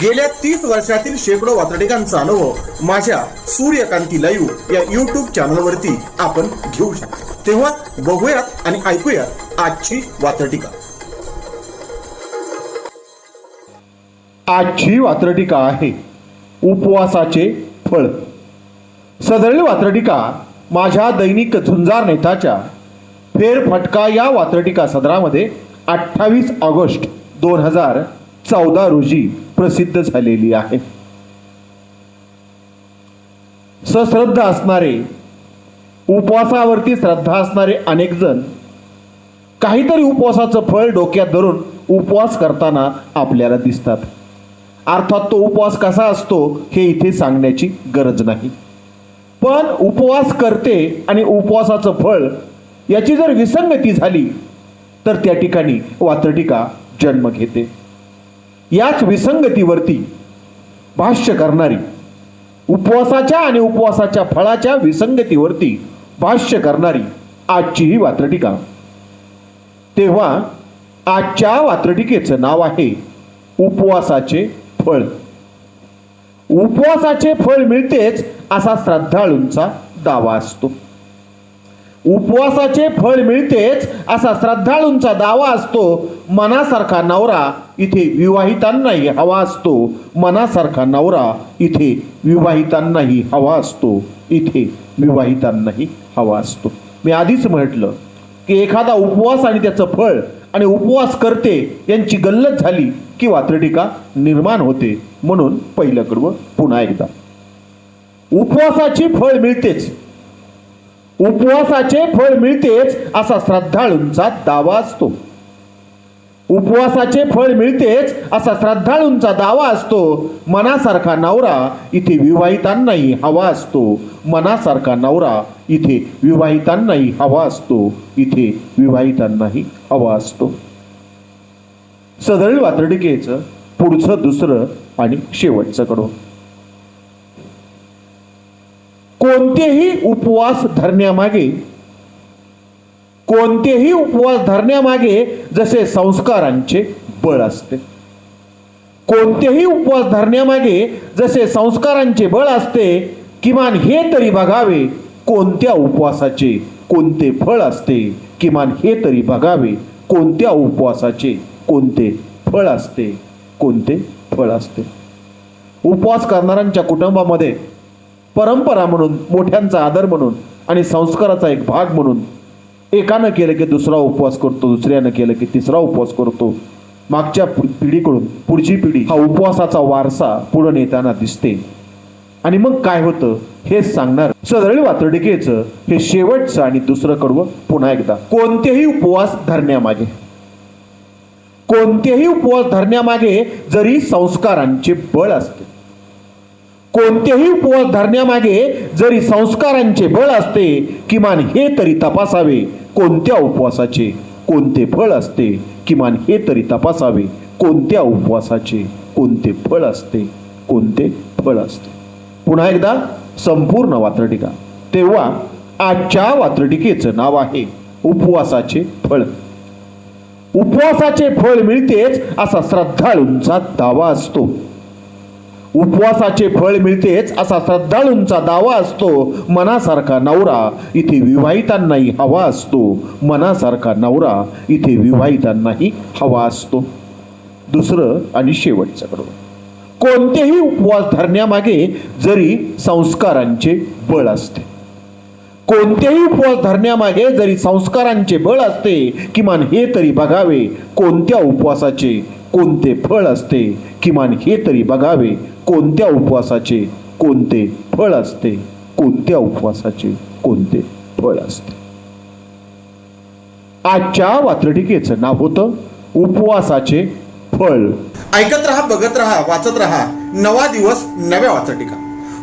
गेल्या तीस वर्षातील शेकडो वातडिकांचा अनुभव माझ्या सूर्यकांती लाईव्ह या युट्यूब चॅनलवरती आपण घेऊ शकतो. तेव्हा बघूयात आणि ऐकूयात आजची वातडिका आजची वात्रटिका आहे उपवासाचे फळ. सदरील वात्रटिका माझ्या दैनिक झुंजार नेताच्या फेरफटका या वात्रटिका सदरामध्ये अठ्ठावीस ऑगस्ट दोन हजार चौदा रोजी. प्रसिद्ध झालेली आहे. सश्रद्ध असणारे उपवासावरती श्रद्धा असणारे अनेक जण काहीतरी उपवासाचं फळ डोक्यात धरून उपवास करताना आपल्याला दिसतात. अर्थात तो उपवास कसा असतो हे इथे सांगण्याची गरज नाही. पण उपवास करते आणि उपवासाचं फळ याची जर विसंगती झाली तर त्या ठिकाणी वात्रटिका जन्म घेते. याच विसंगतीवरती भाष्य करणारी उपवासाच्या आणि उपवासाच्या फळाच्या विसंगतीवरती भाष्य करणारी आजची ही वात्रटिका. तेव्हा आजच्या वात्रटिकेचं नाव आहे उपवासाचे फळ. उपवासाचे फळ मिळतेच असा श्रद्धाळूंचा दावा असतो. उपवासाचे फळ मिळतेच असा श्रद्धाळूंचा दावा असतो. मनासारखा नवरा इथे विवाहितांनाही हवा असतो. मनासारखा नवरा इथे विवाहितांनाही हवा असतो. इथे विवाहितांनाही हवा असतो. मी आधीच म्हटलं की एखादा उपवास आणि त्याचं फळ आणि उपवास करते यांची गल्लत झाली की वात्रटिका निर्माण होते म्हणून पहिलं कडवं पुन्हा एकदा. उपवासाची फळ मिळतेच. उपवासाचे फळ मिळतेच असा श्रद्धाळूंचा दावा असतो. उपवासाचे फळ मिळतेच असा श्रद्धाळूंचा दावा असतो. मनासारखा नवरा इथे विवाहितांनाही हवा असतो. मनासारखा नवरा इथे विवाहितांनाही हवा असतो. इथे विवाहितांनाही हवा असतो. सदळ वात्रटिकेचं पुढचं दुसरं आणि शेवटचं कडून कोणतेही उपवास धरण्यामागे कोणतेही उपवास धरण्यामागे जसे संस्कारांचे बळ असते. कोणतेही उपवास धरण्यामागे जसे संस्कारांचे बळ असते किमान हे तरी बघावे कोणत्या उपवासाचे कोणते फळ असते. किमान हे तरी बघावे कोणत्या उपवासाचे कोणते फळ असते कोणते फळ असते. उपवास करणाऱ्यांच्या कुटुंबामध्ये परंपरा म्हणून मोठ्यांचा आदर म्हणून आणि संस्काराचा एक भाग म्हणून एकानं केलं की दुसरा उपवास करतो दुसऱ्यानं केलं की तिसरा उपवास करतो. मागच्या पिढीकडून पुढची पिढी हा उपवासाचा वारसा पुढे नेताना दिसते. आणि मग काय होतं? हेच सांगणार सदरळी वातडिकेचं हे शेवटचं आणि दुसरं कडवं पुन्हा एकदा. कोणतेही उपवास धरण्यामागे. कोणतेही उपवास धरण्यामागे जरी संस्कारांचे बळ असते कोणतेही उपवास धरण्यामागे जरी संस्कारांचे बळ असते किमान हे तरी तपासावे. कोणत्या उपवासाचे? कोणते फळ असते? किमान हे तरी तपासावे. कोणत्या उपवासाचे? कोणते फळ असते? कोणते फळ असते? पुन्हा एकदा संपूर्ण वात्रटिका. तेव्हा आजच्या वात्रटिकेचं नाव आहे उपवासाचे फळ. उपवासाचे फळ मिळतेच असा श्रद्धाळूंचा दावा असतो. उपवासाचे फळ मिळतेच असा श्रद्धाळूंचा दावा असतो. मनासारखा नवरा इथे विवाहितांनाही हवा असतो. मनासारखा नवरा इथे विवाहितांनाही हवा असतो. दुसरं आणि शेवटचं कडवं कोणतेही उपवास धरण्यामागे जरी संस्कारांचे बळ असते. कोणतेही उपवास धरण्यामागे जरी संस्कारांचे बळ असते किमान हे तरी बघावे कोणत्या उपवासाचे कोणते फळ असते किमान हे तरी बघावे कोणत्या उपवासाचे कोणते फळ असते? कोणत्या उपवासाचे कोणते फळ असते? आजच्या वात्रटिकेचं नाव होतं उपवासाचे फळ. ऐकत रहा बघत रहा वाचत रहा. नवा दिवस नव्या वात्रटिका.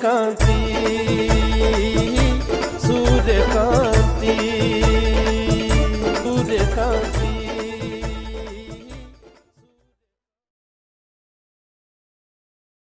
canti, su.